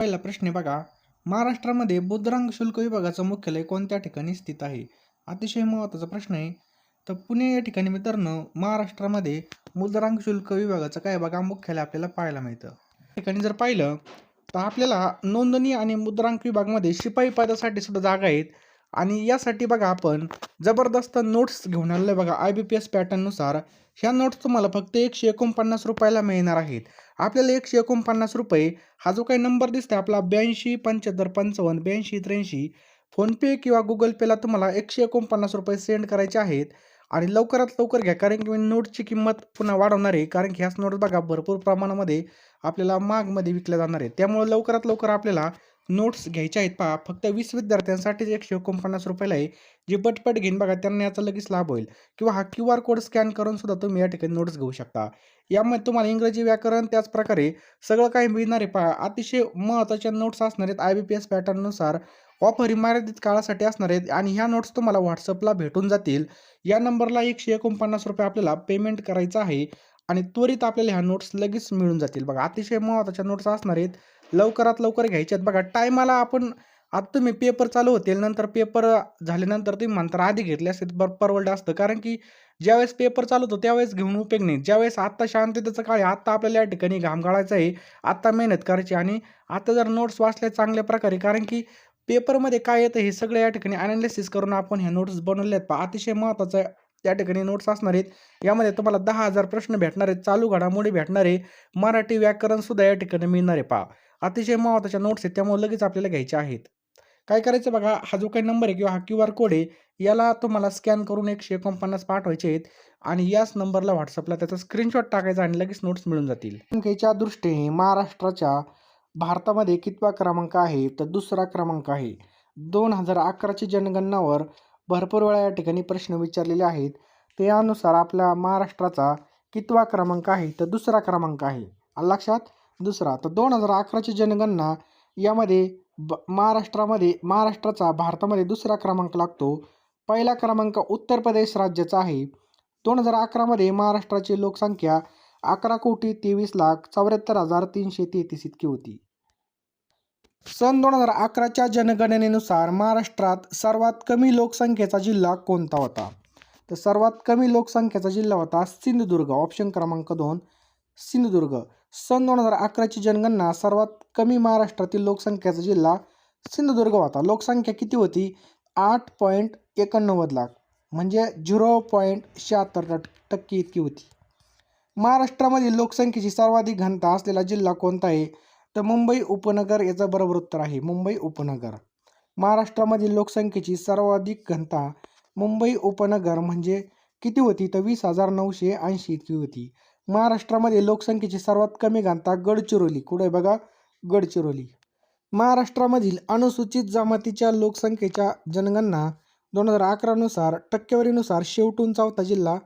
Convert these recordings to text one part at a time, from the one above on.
पहिला प्रश्न आहे बघा. महाराष्ट्रामध्ये मुद्रांक शुल्क विभागाचं मुख्यालय कोणत्या ठिकाणी स्थित आहे? अतिशय महत्त्वाचा प्रश्न आहे. तर पुणे या ठिकाणी मित्रांनो महाराष्ट्रामध्ये मुद्रांक शुल्क विभागाचं काय बघा मुख्यालय आपल्याला पाहायला मिळतं. या ठिकाणी जर पाहिलं तर आपल्याला नोंदणी आणि मुद्रांक विभागामध्ये शिपाई पदासाठी सुद्धा जागा आहेत. आणि यासाठी बघा आपण जबरदस्त नोट्स घेऊन आलेलो बघा आय बी पी एस पॅटर्ननुसार ह्या नोट्स तुम्हाला फक्त एकशे एकोणपन्नास रुपयाला मिळणार आहेत. आपल्याला एकशे एकोणपन्नास रुपये हा जो काही नंबर दिसतो आपला ब्याऐंशी पंच्याहत्तर पंचावन्न ब्याऐंशी त्र्याऐंशी फोनपे किंवा गुगल पेला तुम्हाला एकशे एकोणपन्नास रुपये सेंड करायचे आहेत. आणि लवकरात लवकर घ्या कारण की मी नोटची किंमत पुन्हा वाढवणार आहे कारण की ह्याच नोट बघा भरपूर प्रमाणामध्ये आपल्याला मागमध्ये विकल्या जाणार आहे त्यामुळे लवकरात लवकर आपल्याला नोट्स घ्यायच्या आहेत. पहा फक्त वीस विद्यार्थ्यांसाठीच एकशे एकोणपन्नास रुपयाला आहे. जे पटपट घेईन बघा त्यांना याचा लगेच लाभ होईल. किंवा हा क्यू आर कोड स्कॅन करून सुद्धा तुम्ही या ठिकाणी नोट्स घेऊ शकता. यामध्ये तुम्हाला इंग्रजी व्याकरण त्याचप्रकारे सगळं काही मिळणार आहे. पहा अतिशय महत्त्वाच्या नोट्स असणार आहेत. आय बी पी एस पॅटर्ननुसार ऑफर ही मर्यादित काळासाठी असणार आहेत. आणि ह्या नोट्स तुम्हाला व्हॉट्सअपला भेटून जातील. या नंबरला एकशे एकोणपन्नास रुपये आपल्याला पेमेंट करायचं आहे. आणि त्वरित आपल्याला ह्या नोट्स लगेच मिळून जातील. बघा अतिशय महत्त्वाच्या नोट्स असणार आहेत. लवकरात लवकर घ्यायचे आहेत. बघा टायमाला आपण आता तुम्ही पेपर चालू होतील नंतर पेपर झाल्यानंतर तुम्ही म्हणता आधी घेतले असते बर परवडलं असतं. कारण की ज्यावेळेस पेपर चालू होतो त्यावेळेस घेऊन उपयोग नाही. ज्यावेळेस आत्ता शांततेचं काळ आहे आत्ता आपल्याला या ठिकाणी घाम गाळायचा आहे आत्ता मेहनत करायची आणि आत्ता जर नोट्स वाचल्या चांगल्या प्रकारे कारण की पेपरमध्ये काय येतं हे सगळं या ठिकाणी अनालिसिस करून आपण ह्या नोट्स बनवल्या आहेत. पहा अतिशय महत्त्वाचं त्या ठिकाणी नोट्स असणार आहेत. यामध्ये तुम्हाला दहा हजार प्रश्न भेटणार आहेत चालू घडामोडी भेटणार आहे. मराठी व्याकरणसुद्धा या ठिकाणी मिळणार आहे. पहा अतिशय महत्त्वाच्या नोट्स आहेत त्यामुळे लगेच आपल्याला घ्यायचे आहेत. काय करायचं बघा हा जो काही नंबर आहे किंवा हा क्यू आर कोड आहे याला तुम्हाला स्कॅन करून एकशे एकोणपन्नास पाठवायचे आहेत आणि याच नंबरला व्हॉट्सअपला त्याचा स्क्रीनशॉट टाकायचा आणि लगेच नोट्स मिळून जातील. संख्येच्या दृष्टीने महाराष्ट्राच्या भारतामध्ये कितवा क्रमांक आहे? तर दुसरा क्रमांक आहे. दोन हजार अकराची जनगणनावर भरपूर वेळा या ठिकाणी प्रश्न विचारलेले आहेत. त्यानुसार आपल्या महाराष्ट्राचा कितवा क्रमांक आहे? तर दुसरा क्रमांक आहे. लक्षात? दुसरा तर दोन हजार अकराची जनगणना यामध्ये ब महाराष्ट्रामध्ये महाराष्ट्राचा भारतामध्ये दुसरा क्रमांक लागतो. पहिला क्रमांक उत्तर प्रदेश राज्याचा आहे. दोन हजार अकरामध्ये महाराष्ट्राची लोकसंख्या अकरा कोटी तेवीस लाख चौऱ्याहत्तर हजार तीनशे तेहतीस इतकी होती. सन दोन हजार अकराच्या जनगणनेनुसार महाराष्ट्रात सर्वात कमी लोकसंख्येचा जिल्हा कोणता होता? तर सर्वात कमी लोकसंख्येचा जिल्हा होता सिंधुदुर्ग ऑप्शन क्रमांक दोन सिंधुदुर्ग. सन दोन हजार अकराची जनगणना सर्वात कमी महाराष्ट्रातील लोकसंख्येचा जिल्हा सिंधुदुर्ग होता. लोकसंख्या किती होती? आठ पॉईंट एकोणनव्वद लाख. म्हणजे झिरो पॉईंट शहात्तर टक्के इतकी होती. महाराष्ट्रामधील लोकसंख्येची सर्वाधिक घनता असलेला जिल्हा कोणता आहे? तर मुंबई उपनगर याचं बरोबर उत्तर आहे. मुंबई उपनगर. महाराष्ट्रामधील लोकसंख्येची सर्वाधिक घनता मुंबई उपनगर म्हणजे किती होती? तर वीस हजार नऊशे ऐंशी इतकी होती. महाराष्ट्रामध्ये लोकसंख्येची सर्वात कमी घनता गडचिरोली. कुठे आहे बघा? गडचिरोली. महाराष्ट्रामधील अनुसूचित जमातीच्या लोकसंख्येच्या जनगणना दोन हजार अकरानुसार टक्केवारीनुसार शेवटून चौथा जिल्हा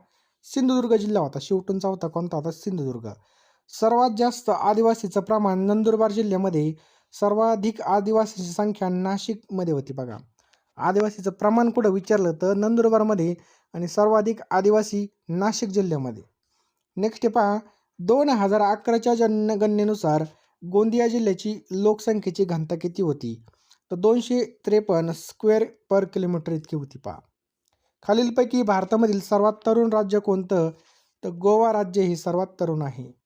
सिंधुदुर्ग जिल्हा होता. शेवटून चौथा कोणता होता? सिंधुदुर्ग. सर्वात जास्त आदिवासीचं प्रमाण नंदुरबार जिल्ह्यामध्ये सर्वाधिक आदिवासीची संख्या नाशिकमध्ये होती बघा. आदिवासीचं प्रमाण कुठं विचारलं तर नंदुरबारमध्ये आणि सर्वाधिक आदिवासी नाशिक जिल्ह्यामध्ये. नेक्स्ट पहा. दोन हजार अकराच्या जनगणनेनुसार गोंदिया जिल्ह्याची लोकसंख्येची घनता किती होती? तर दोनशे त्रेपन्न स्क्वेअर पर किलोमीटर इतकी होती पहा. खालीलपैकी भारतामधील सर्वात तरुण राज्य कोणतं? तर गोवा राज्य हे सर्वात तरुण आहे.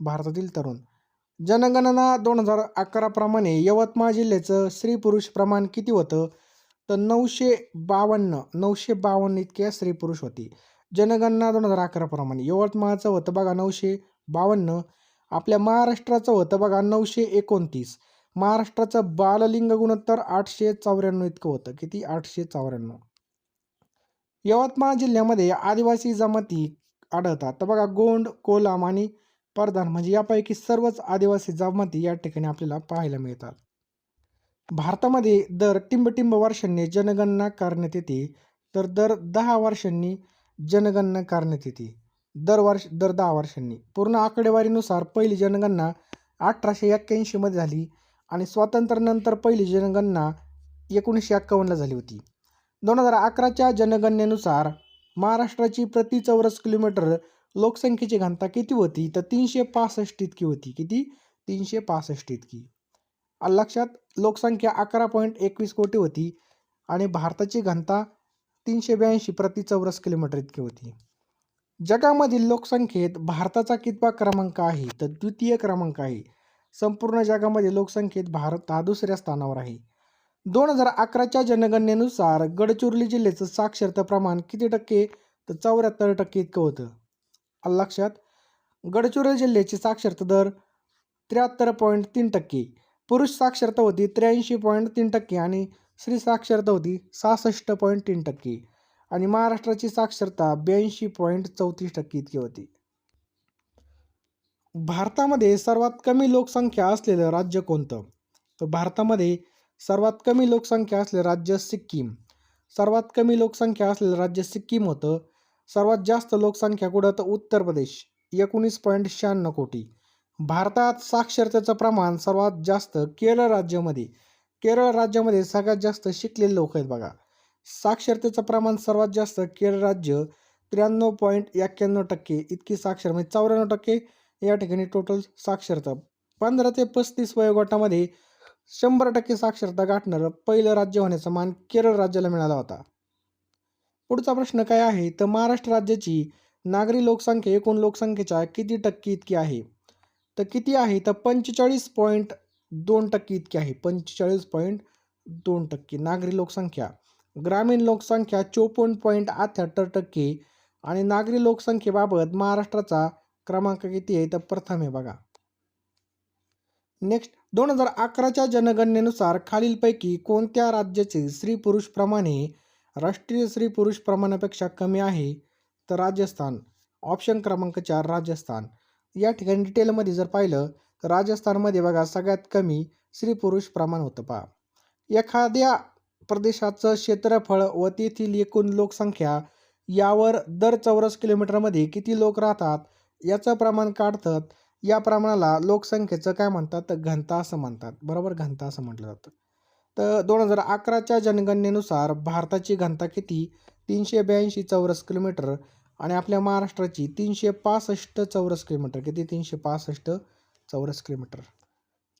भारतातील तरुण. जनगणना दोन हजार अकराप्रमाणे यवतमाळ जिल्ह्याचं स्त्री पुरुष प्रमाण किती होतं? तर नऊशे बावन्न नऊशे बावन्न इतके स्त्री पुरुष होती. जनगणना दोन हजार अकराप्रमाणे यवतमाळचं होतं बघा नऊशे बावन्न आपल्या महाराष्ट्राचं होतं बघा नऊशे एकोणतीस. महाराष्ट्राचं बाललिंग गुणोत्तर आठशे चौऱ्याण्णव इतकं होतं. किती? आठशे चौऱ्याण्णव. यवतमाळ जिल्ह्यामध्ये आदिवासी जमाती आढळतात. तर बघा गोंड कोलाम आणि परधान म्हणजे यापैकी सर्वच आदिवासी जमाती या ठिकाणी आपल्याला पाहायला मिळतात. भारतामध्ये दर टिंबटिंब वर्षांनी जनगणना करण्यात येते. तर दर दहा वर्षांनी जनगणना करण्यात येते. दर वर्ष दर दहा वर्षांनी. पूर्ण आकडेवारीनुसार पहिली जनगणना अठराशे एक्क्याऐंशीमध्ये झाली आणि स्वातंत्र्यानंतर पहिली जनगणना एकोणीसशे एक्कावन्नला झाली होती. दोन हजार अकराच्या जनगणनेनुसार महाराष्ट्राची प्रति चौरस किलोमीटर लोकसंख्येची घनता किती होती? तर तीनशे पासष्ट इतकी होती. किती? तीनशे पासष्ट इतकी. लक्षात लोकसंख्या अकरा पॉईंट एकवीस कोटी होती आणि भारताची घनता तीनशे ब्याऐंशी प्रति चौरस किलोमीटर इतकी होती. जगामधील लोकसंख्येत भारताचा कितवा क्रमांक आहे तर द्वितीय क्रमांक आहे. संपूर्ण जगामध्ये लोकसंख्येत भारत हा दुसऱ्या स्थानावर आहे. दोन हजार अकराच्या जनगणनेनुसार गडचिरोली जिल्ह्याचं साक्षरता प्रमाण किती टक्के तर चौऱ्याहत्तर टक्के इतकं होतं. लक्षात? गडचिरोली जिल्ह्याची साक्षरता दर त्र्याहत्तर पॉईंट तीन टक्के पुरुष साक्षरता होती त्र्याऐंशी पॉईंट तीन टक्के आणि स्त्री साक्षरता होती सहासष्ट पॉईंट तीन टक्के आणि महाराष्ट्राची साक्षरता ब्याऐंशी पॉईंट चौतीस टक्के इतकी होती. भारतामध्ये सर्वात कमी लोकसंख्या असलेलं राज्य कोणतं? तर भारतामध्ये सर्वात कमी लोकसंख्या असलेलं राज्य सिक्कीम. सर्वात कमी लोकसंख्या असलेलं राज्य सिक्कीम होतं. सर्वात जास्त लोकसंख्या कुठं? तर उत्तर प्रदेश. एकोणीस पॉईंट शहाण्णव कोटी. भारतात साक्षरतेचं प्रमाण सर्वात जास्त केरळ राज्यामध्ये केरळ राज्यामध्ये सगळ्यात जास्त शिकलेले लोक आहेत बघा. साक्षरतेचं प्रमाण सर्वात जास्त केरळ राज्य त्र्याण्णव पॉईंट एक्क्याण्णव टक्के इतकी साक्षर म्हणजे चौऱ्याण्णव टक्के या ठिकाणी टोटल साक्षरता. पंधरा ते पस्तीस वयोगटामध्ये शंभर टक्के साक्षरता गाठणारं पहिलं राज्य होण्याचा मान केरळ राज्याला मिळाला होता. पुढचा प्रश्न काय आहे? तर महाराष्ट्र राज्याची नागरी लोकसंख्या एकूण लोकसंख्येच्या किती टक्के इतकी आहे? तर किती आहे? तर पंचेचाळीस पॉईंट दोन टक्के इतकी आहे. पंचेचाळीस पॉईंट दोन टक्के. नागरी लोकसंख्या. ग्रामीण लोकसंख्या चोपन्न पॉईंट अठ्ठ्याहत्तर टक्के आणि नागरी लोकसंख्येबाबत महाराष्ट्राचा क्रमांक किती आहे? तर प्रथम आहे बघा. नेक्स्ट दोन हजार अकराच्या जनगणनेनुसार खालीलपैकी कोणत्या राज्याचे स्त्री पुरुष प्रमाणे राष्ट्रीय स्त्री पुरुष प्रमाणापेक्षा कमी आहे? तर राजस्थान. ऑप्शन क्रमांक चार राजस्थान. या ठिकाणी डिटेलमध्ये जर पाहिलं तर राजस्थानमध्ये बघा सगळ्यात कमी स्त्री पुरुष प्रमाण होतं पहा. एखाद्या प्रदेशाचं क्षेत्रफळ व तेथील एकूण लोकसंख्या यावर दर चौरस किलोमीटरमध्ये किती लोक राहतात याचं प्रमाण काढतात या प्रमाणाला लोकसंख्येचं काय म्हणतात? तर घनता असं म्हणतात. बरोबर? घनता असं म्हटलं जातं. तर दोन हजार अकराच्या जनगणनेनुसार भारताची घनता किती? तीनशे ब्याऐंशी चौरस किलोमीटर आणि आपल्या महाराष्ट्राची तीनशे पासष्ट चौरस किलोमीटर. किती? तीनशे पासष्ट चौरस किलोमीटर.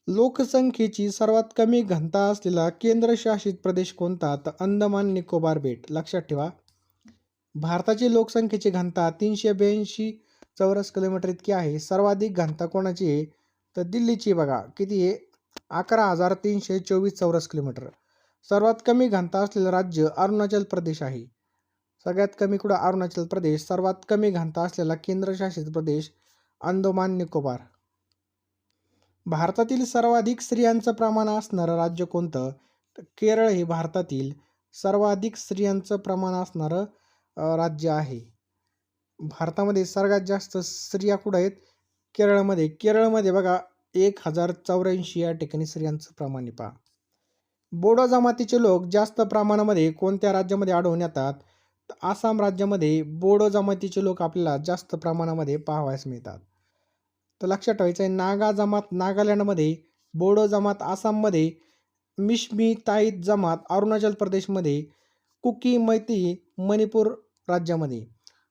लोकसंख्येची सर्वात कमी घनता असलेला केंद्रशासित प्रदेश कोणता? तर अंदमान निकोबार बेट. लक्षात ठेवा. भारताची लोकसंख्येची घनता तीनशे ब्याऐंशी चौरस किलोमीटर इतकी आहे. सर्वाधिक घनता कोणाची आहे? तर दिल्लीची बघा. किती आहे? अकरा हजार तीनशे चोवीस चौरस किलोमीटर. सर्वात कमी घनता असलेलं राज्य अरुणाचल प्रदेश आहे. सगळ्यात कमी कुठं? अरुणाचल प्रदेश. सर्वात कमी घनता असलेला केंद्रशासित प्रदेश अंदमान निकोबार. भारतातील सर्वाधिक स्त्रियांचं प्रमाण असणारं राज्य कोणतं? केरळ हे भारतातील सर्वाधिक स्त्रियांचं प्रमाण असणारं राज्य आहे. भारतामध्ये सर्वात जास्त स्त्रिया कुठं आहेत? केरळमध्ये. केरळमध्ये बघा एक हजार चौऱ्याऐंशी या ठिकाणी स्त्रियांचं प्रमाण पहा. बोडो जमातीचे लोक जास्त प्रमाणामध्ये कोणत्या राज्यामध्ये आढळून येतात? आसाम राज्यामध्ये बोडो जमातीचे लोक आपल्याला जास्त प्रमाणामध्ये पाहावयास मिळतात. तर लक्षात ठेवायचं आहे नागा जमात नागालँडमध्ये बोडो जमात आसाममध्ये मिशमी ताईत जमात अरुणाचल प्रदेशमध्ये कुकी मैती मणिपूर राज्यामध्ये.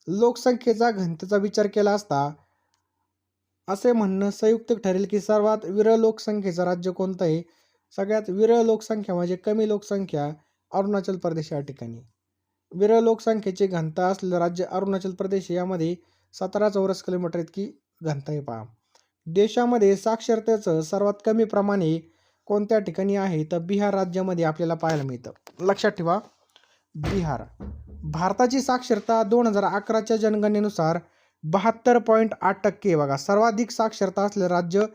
लोकसंख्येचा घनतेचा विचार केला असता असे म्हणणं संयुक्त ठरेल की सर्वात विरळ लोकसंख्येचं राज्य कोणतं आहे? सगळ्यात विरळ लोकसंख्या म्हणजे कमी लोकसंख्या अरुणाचल प्रदेश या ठिकाणी. विरळ लोकसंख्येची घनता असलेलं राज्य अरुणाचल प्रदेश यामध्ये सतरा चौरस किलोमीटर इतकी घनता आहे पहा. देशामध्ये साक्षरतेचं सर्वात कमी प्रमाणे कोणत्या ठिकाणी आहे? तर बिहार राज्यामध्ये आपल्याला पाहायला मिळतं. लक्षात ठेवा. बिहार. भारताची साक्षरता दोन हजार अकराच्या जनगणनेनुसार बहात्तर पॉईंट आठ टक्के बघा. सर्वाधिक साक्षरता असलेलं राज्य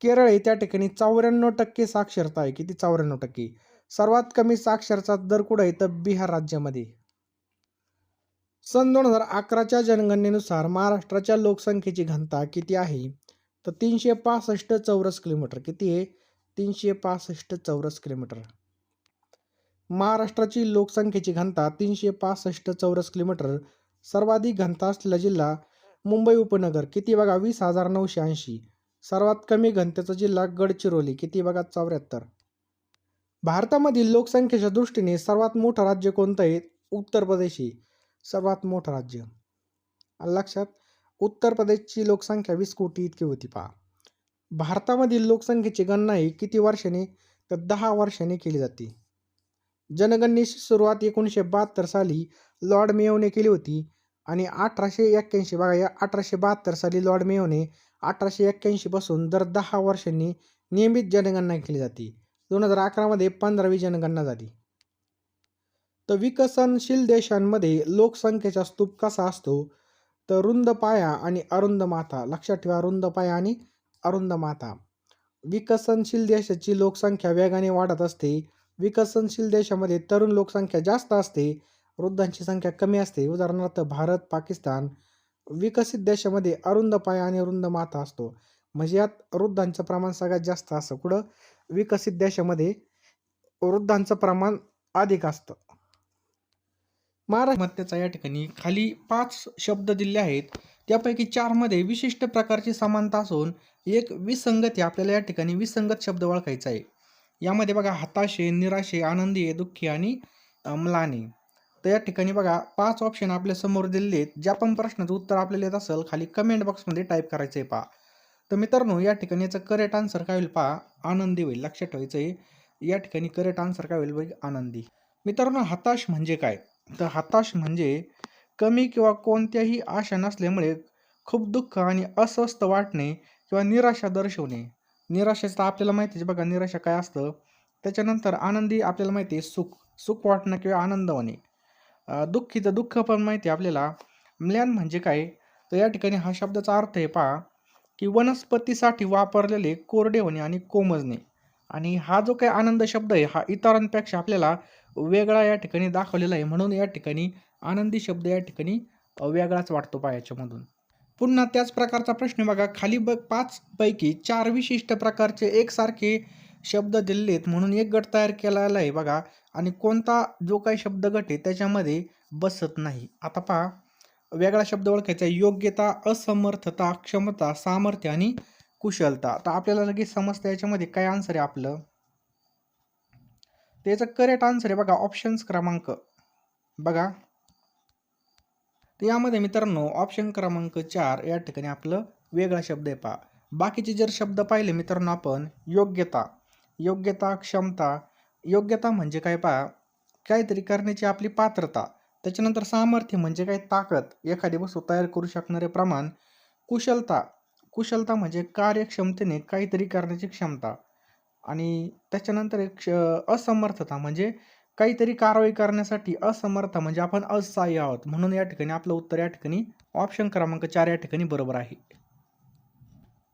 केरळ आहे. त्या ठिकाणी चौऱ्याण्णव टक्के साक्षरता आहे. किती? चौऱ्याण्णव टक्के. सर्वात कमी साक्षरता दर कुठं आहे? तर बिहार राज्यामध्ये. सन दोन हजार अकराच्या जनगणनेनुसार महाराष्ट्राच्या लोकसंख्येची घनता किती आहे? तर तीनशे पासष्ट चौरस किलोमीटर. किती आहे? तीनशे पासष्ट चौरस किलोमीटर. महाराष्ट्राची लोकसंख्येची घनता तीनशे पासष्ट चौरस किलोमीटर. सर्वाधिक घनता असलेला जिल्हा मुंबई उपनगर. किती बघा? वीस हजार नऊशे ऐंशी. सर्वात कमी घनतेचा जिल्हा गडचिरोली. किती बघा? चौऱ्याहत्तर. भारतामधील लोकसंख्येच्या दृष्टीने सर्वात मोठं राज्य कोणतं आहे? उत्तर प्रदेश हे सर्वात मोठं राज्य. लक्षात उत्तर प्रदेशची लोकसंख्या वीस कोटी इतकी होती पहा. भारतामधील लोकसंख्येची गणना ही किती वर्षाने तर दहा वर्षाने केली जाते. जनगणनेची सुरुवात एकोणीसशे बहात्तर साली लॉर्ड मेयोने केली होती आणि अठराशे एक्क्याऐंशी बघा या अठराशे बहात्तर साली लॉर्ड मेयोने अठराशे एक्क्याऐंशीपासून दर दहा वर्षांनी नियमित जनगणना केली जाते. दोन हजार अकरामध्ये पंधरावी जनगणना झाली. तर विकसनशील देशांमध्ये लोकसंख्येचा स्तूप कसा असतो? तर रुंद पाया आणि अरुंद माथा. लक्षात ठेवा रुंद पाया आणि अरुंद माथा. विकसनशील देशाची लोकसंख्या वेगाने वाढत असते. विकसनशील देशामध्ये तरुण लोकसंख्या जास्त असते. वृद्धांची संख्या कमी असते. उदाहरणार्थ भारत पाकिस्तान विकसित देशामध्ये अरुंद पाया आणि रुंद माथा असतो. म्हणजे यात वृद्धांचं प्रमाण सगळ्यात जास्त असतं. कुठं? विकसित देशामध्ये वृद्धांचं प्रमाण अधिक असतं. महाराष्ट्राचा या ठिकाणी खाली पाच शब्द दिले आहेत. त्यापैकी चारमध्ये विशिष्ट प्रकारची समानता असून एक विसंगती आपल्याला या ठिकाणी विसंगत शब्द ओळखायचा आहे. यामध्ये बघा हताशे निराशे आनंदी आहे दुःखी आणि म्लानी. तर या ठिकाणी बघा पाच ऑप्शन आपल्यासमोर दिलेले आहेत. ज्या पण प्रश्नाचं उत्तर आपल्याला येत असेल खाली कमेंट बॉक्समध्ये टाईप करायचं आहे पहा. तर मित्रांनो या ठिकाणी याचं करेक्ट आन्सर काय होईल पहा? आनंदी होईल. लक्षात ठेवायचं आहे या ठिकाणी करेक्ट आन्सर काय होईल बघ? आनंदी. मित्रांनो हताश म्हणजे काय? तर हताश म्हणजे कमी किंवा कोणत्याही आशा नसल्यामुळे खूप दुःख आणि अस्वस्थ वाटणे किंवा निराशा दर्शवणे. निराशेचं आपल्याला माहिती आहे बघा निराशा काय असतं? त्याच्यानंतर आनंदी आपल्याला माहिती आहे सुख सुख वाटणं किंवा आनंद होणे. दुःखीचं दुःख पण माहिती आहे आपल्याला. म्लॅन म्हणजे काय? तर या ठिकाणी हा शब्दाचा अर्थ आहे पहा की वनस्पतीसाठी वापरलेले कोरडे होणे आणि कोमजणे. आणि हा जो काही आनंद शब्द आहे हा इतरांपेक्षा आपल्याला वेगळा या ठिकाणी दाखवलेला आहे. म्हणून या ठिकाणी आनंदी शब्द या ठिकाणी वेगळाच वाटतो पायाच्यामधून. पुन्हा त्याच प्रकारचा प्रश्न बघा. खाली ब पाच पैकी चार विशिष्ट प्रकारचे एकसारखे शब्द दिलेले आहेत. म्हणून एक गट तयार केलेला आहे बघा. आणि कोणता जो काही शब्द गट आहे त्याच्यामध्ये बसत नाही. आता पहा. वेगळा शब्द ओळखायचा आहे. योग्यता असमर्थता क्षमता सामर्थ्य आणि कुशलता. तर आपल्याला लगेच समजतं याच्यामध्ये काय आन्सर आहे आपलं? त्याचं करेक्ट आन्सर आहे बघा ऑप्शन्स क्रमांक. बघा. तर यामध्ये मित्रांनो ऑप्शन क्रमांक चार या ठिकाणी आपलं वेगळा शब्द आहे पहा. बाकीचे जर शब्द पाहिले मित्रांनो आपण योग्यता. योग्यता क्षमता. योग्यता म्हणजे काय पहा? काहीतरी करण्याची आपली पात्रता. त्याच्यानंतर सामर्थ्य म्हणजे काय? ताकद. एखादी वस्तू तयार करू शकणारे प्रमाण. कुशलता. कुशलता म्हणजे कार्यक्षमतेने काहीतरी करण्याची क्षमता. आणि त्याच्यानंतर एक क्ष असमर्थता म्हणजे काहीतरी कारवाई करण्यासाठी असमर्थ म्हणजे आपण असहाय्य आहोत. म्हणून या ठिकाणी आपलं उत्तर या ठिकाणी ऑप्शन क्रमांक चार या ठिकाणी बरोबर आहे.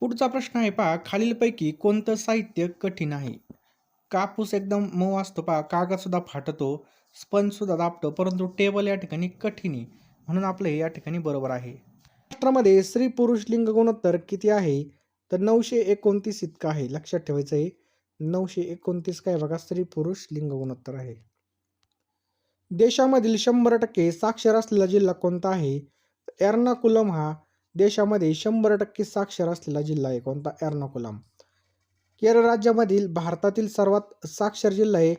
पुढचा प्रश्न आहे पहा खालीलपैकी कोणतं साहित्य कठीण आहे? कापूस एकदम मऊ असतो पहा कागदसुद्धा फाटतो स्पंजसुद्धा दाबतो परंतु टेबल या ठिकाणी कठीण आहे. म्हणून आपलं हे या ठिकाणी बरोबर आहे. महाराष्ट्रामध्ये स्त्री पुरुष लिंग गुणोत्तर किती आहे? तर नऊशे एकोणतीस इतकं आहे. लक्षात ठेवायचं आहे. नऊशे एकोणतीस काय बघा स्त्री पुरुष लिंग गुणोत्तर आहे. देशामधील शंभर टक्के साक्षर असलेला जिल्हा कोणता आहे? एर्नाकुलम हा देशामध्ये शंभर टक्के साक्षर असलेला जिल्हा आहे. कोणता? एर्नाकुलम. केरळ राज्यामधील भारतातील सर्वात साक्षर जिल्हा आहे.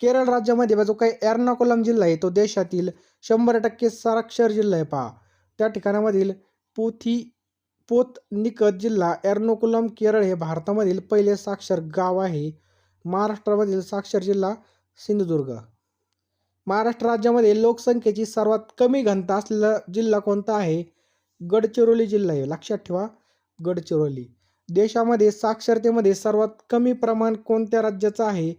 केरळ राज्यामध्ये जो काही एर्नाकुलम जिल्हा आहे. तो देशातील शंभर टक्के साक्षर जिल्हा आहे पहा. त्या ठिकाणामधील पोथी पोतनिकत जिल्हा एर्नाकुलम केरळ हे भारतामधील पहिले साक्षर गाव आहे. महाराष्ट्रामधील साक्षर जिल्हा सिंधुदुर्ग. महाराष्ट्र राज्यामध्ये लोकसंख्येची सर्वात कमी घनता असलेला जिल्हा कोणता आहे? गडचिरोली जिल्हा आहे. लक्षात ठेवा गडचिरोली. देशामध्ये साक्षरतेमध्ये सर्वात कमी प्रमाण कोणत्या राज्याचं आहे?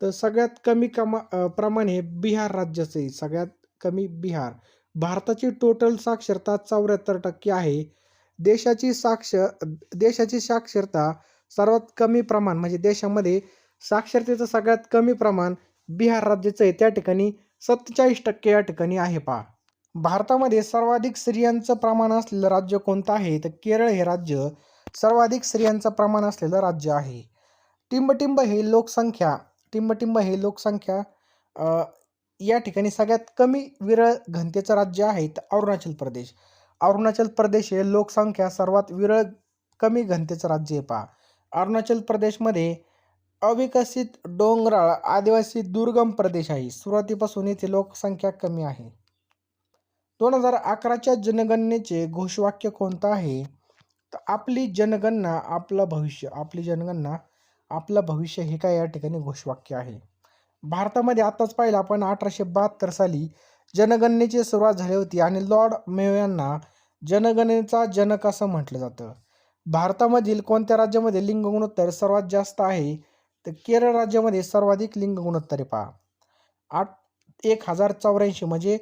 तर सगळ्यात कमी कमा प्रमाण हे बिहार राज्याचं आहे. सगळ्यात कमी बिहार. भारताची टोटल साक्षरता चौऱ्याहत्तर टक्के आहे. देशाची साक्ष देशाची साक्षरता सर्वात कमी प्रमाण म्हणजे देशामध्ये साक्षरतेचं सगळ्यात कमी प्रमाण बिहार राज्याचं आहे. त्या ठिकाणी सत्तेचाळीस टक्के या ठिकाणी आहे पहा. भारतामध्ये सर्वाधिक स्त्रियांचं प्रमाण असलेलं राज्य कोणतं आहे? तर केरळ हे राज्य सर्वाधिक स्त्रियांचं प्रमाण असलेलं राज्य आहे. टिंबटिंब हे लोकसंख्या टिंबटिंब हे लोकसंख्या या ठिकाणी सगळ्यात कमी विरळ घनतेचं राज्य आहे. तर अरुणाचल प्रदेश. अरुणाचल प्रदेश हे लोकसंख्या सर्वात विरळ कमी घनतेचं राज्य आहे पहा. अरुणाचल प्रदेशमध्ये अविकसित डोंगराळ आदिवासी दुर्गम प्रदेश आहे. सुरुवातीपासून येथे लोकसंख्या कमी आहे. दोन हजार अकराच्या जनगणनेचे घोषवाक्य कोणतं आहे? तर आपली जनगणना आपलं भविष्य आपली जनगणना आपलं भविष्य हे काय या ठिकाणी घोषवाक्य आहे? भारतामध्ये आताच पाहिलं आपण अठराशे बहात्तर साली जनगणनेची सुरुवात झाली होती आणि लॉर्ड मेयो यांना जनगणनेचा जनक असं म्हटलं जातं. भारतामधील कोणत्या राज्यामध्ये लिंग गुणोत्तर सर्वात जास्त आहे? तर केरळ राज्यामध्ये सर्वाधिक लिंग गुणोत्तरे पहा. आठ एक हजार चौऱ्याऐंशी म्हणजे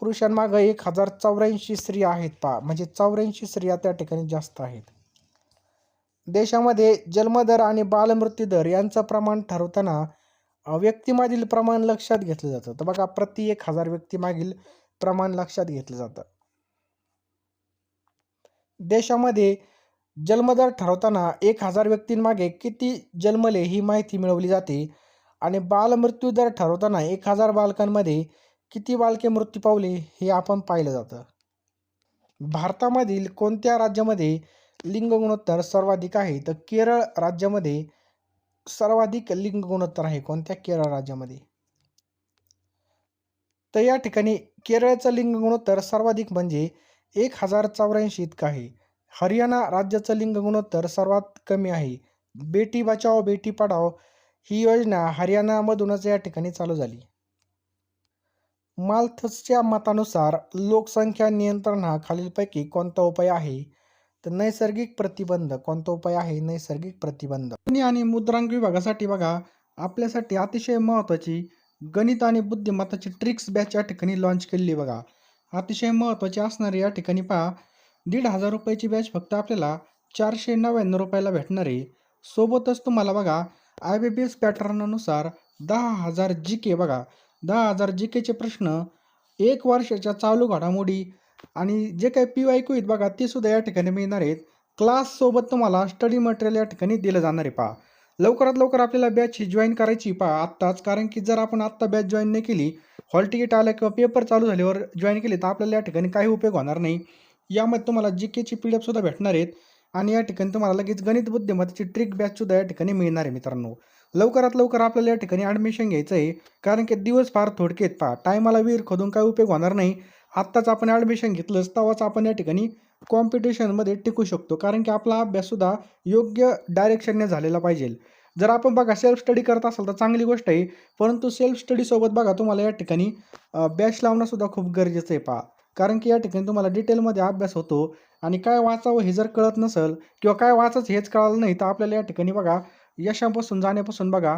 पुरुषांमागं एक हजार चौऱ्याऐंशी स्त्रिया आहेत पहा. म्हणजे चौऱ्याऐंशी स्त्रिया त्या ठिकाणी जास्त आहेत. देशामध्ये जन्मदर आणि बालमृत्यू दर यांचं प्रमाण ठरवताना व्यक्तीमागील प्रमाण लक्षात घेतलं जातं. तर बघा प्रति एक हजार व्यक्तीमागील प्रमाण लक्षात घेतलं जातं. देशामध्ये जन्मदर ठरवताना एक हजार व्यक्तींमागे किती जन्मले ही माहिती मिळवली जाते? आणि बालमृत्यू दर ठरवताना एक हजार बालकांमध्ये किती बालके मृत्यू पावले हे आपण पाहिलं जातं. भारतामधील कोणत्या राज्यामध्ये लिंग गुणोत्तर सर्वाधिक आहे? तर केरळ राज्यामध्ये सर्वाधिक लिंग गुणोत्तर आहे कोणत्या? केरळ राज्यामध्ये. तर या ठिकाणी केरळचं लिंग गुणोत्तर सर्वाधिक म्हणजे एक हजार चौऱ्याऐंशी इतका आहे. हरियाणा राज्याचं लिंग गुणोत्तर सर्वात कमी आहे. बेटी बचाओ बेटी पढाओ ही योजना हरियाणामधूनच या ठिकाणी चालू झाली. माल्थसच्या मतानुसार लोकसंख्या नियंत्रण हा खालीलपैकी कोणता उपाय आहे? तर नैसर्गिक प्रतिबंध कोणता उपाय आहे? नैसर्गिक प्रतिबंध. ध्वनी आणि मुद्रांक विभागासाठी बघा. आपल्यासाठी अतिशय महत्त्वाची गणित आणि बुद्धिमत्ताची ट्रिक्स बॅच या ठिकाणी लॉन्च केलेली बघा. अतिशय महत्त्वाची असणारी या ठिकाणी पहा. दीड हजार रुपयाची बॅच फक्त आपल्याला चारशे नव्याण्णव रुपयाला भेटणार आहे. सोबतच तुम्हाला बघा आय बी बी एस पॅटर्ननुसार दहा हजार जी के बघा. दहा हजार जी केचे प्रश्न एक वर्षाच्या चालू घडामोडी आणि जे काही पी वाय आहेत बघा ते सुद्धा या ठिकाणी मिळणार आहेत. क्लाससोबत तुम्हाला स्टडी मटेरियल या ठिकाणी दिलं जाणार आहे पहा. लवकरात लवकर आपल्याला बॅच ही जॉईन करायची पहा आत्ताच. कारण की जर आपण आत्ता बॅच जॉईन नाही केली हॉल तिकीट आलं किंवा पेपर चालू झाल्यावर जॉईन केली तर आपल्याला या ठिकाणी काही उपयोग होणार नाही. यामध्ये तुम्हाला जी केची पी डी एफसुद्धा भेटणार आहेत. आणि या ठिकाणी तुम्हाला लगेच गणित बुद्धिमत्ताची ट्रिक बॅचसुद्धा या ठिकाणी मिळणार आहे मित्रांनो. लवकरात लवकर आपल्याला या ठिकाणी ॲडमिशन घ्यायचं आहे कारण की दिवस फार थोडके आहेत पहा. टायमाला विहीर खोदून काही उपयोग होणार नाही. आत्ताच आपण ॲडमिशन घेतलंच तेव्हाच आपण या ठिकाणी कॉम्पिटिशनमध्ये टिकू शकतो. कारण की आपला अभ्याससुद्धा योग्य डायरेक्शनने झालेला पाहिजे. जर आपण बघा सेल्फ स्टडी करत असाल तर चांगली गोष्ट आहे. परंतु सेल्फ स्टडीसोबत बघा तुम्हाला या ठिकाणी बॅच लावणंसुद्धा खूप गरजेचं आहे पहा. कारण की या ठिकाणी तुम्हाला डिटेलमध्ये अभ्यास होतो. आणि काय वाचावं हे जर कळत नसेल किंवा काय वाचायचं हेच कळालं नाही तर आपल्याला या ठिकाणी बघा यशापासून जाण्यापासून बघा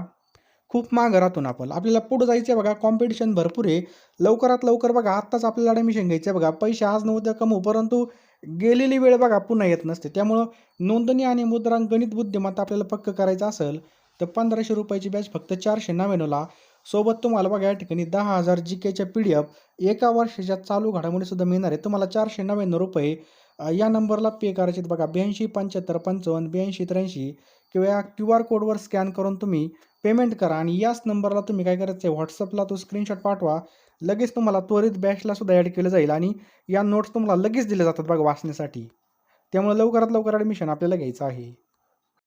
खूप मागं राहतो ना आपण. आपल्याला पुढं जायचं आहे बघा कॉम्पिटिशन भरपूर आहे. लवकरात लवकर बघा आत्ताच आपल्याला ॲडमिशन घ्यायचं आहे बघा. पैसे आज नव्हते कमवू परंतु गेलेली वेळ बघा पुन्हा येत नसते. त्यामुळं नोंदणी आणि मुद्रांक गणित बुद्धिमत्ता आपल्याला पक्क करायचं असेल तर पंधराशे रुपयाची बॅच फक्त चारशे नव्याण्णवला सोबत तुम्हाला बघा या ठिकाणी दहा हजार जी केच्या पी डी एफ एका वर्षाच्या चालू घडामोडीसुद्धा मिळणार आहे. तुम्हाला चारशे नव्याण्णव रुपये या नंबरला पे करायचे आहेत बघा ब्याऐंशी पंच्याहत्तर पंचावन्न ब्याऐंशी त्र्याऐंशी किंवा या क्यू आर कोडवर स्कॅन करून तुम्ही पेमेंट करा. आणि याच नंबरला तुम्ही काय करायचं आहे व्हॉट्सअपला तो स्क्रीनशॉट पाठवा. लगेच तुम्हाला त्वरित बॅचला सुद्धा ॲड केलं जाईल आणि या नोट्स तुम्हाला लगेच दिल्या जातात बघा वाचण्यासाठी. त्यामुळे लवकरात लवकर ॲडमिशन आपल्याला घ्यायचं आहे.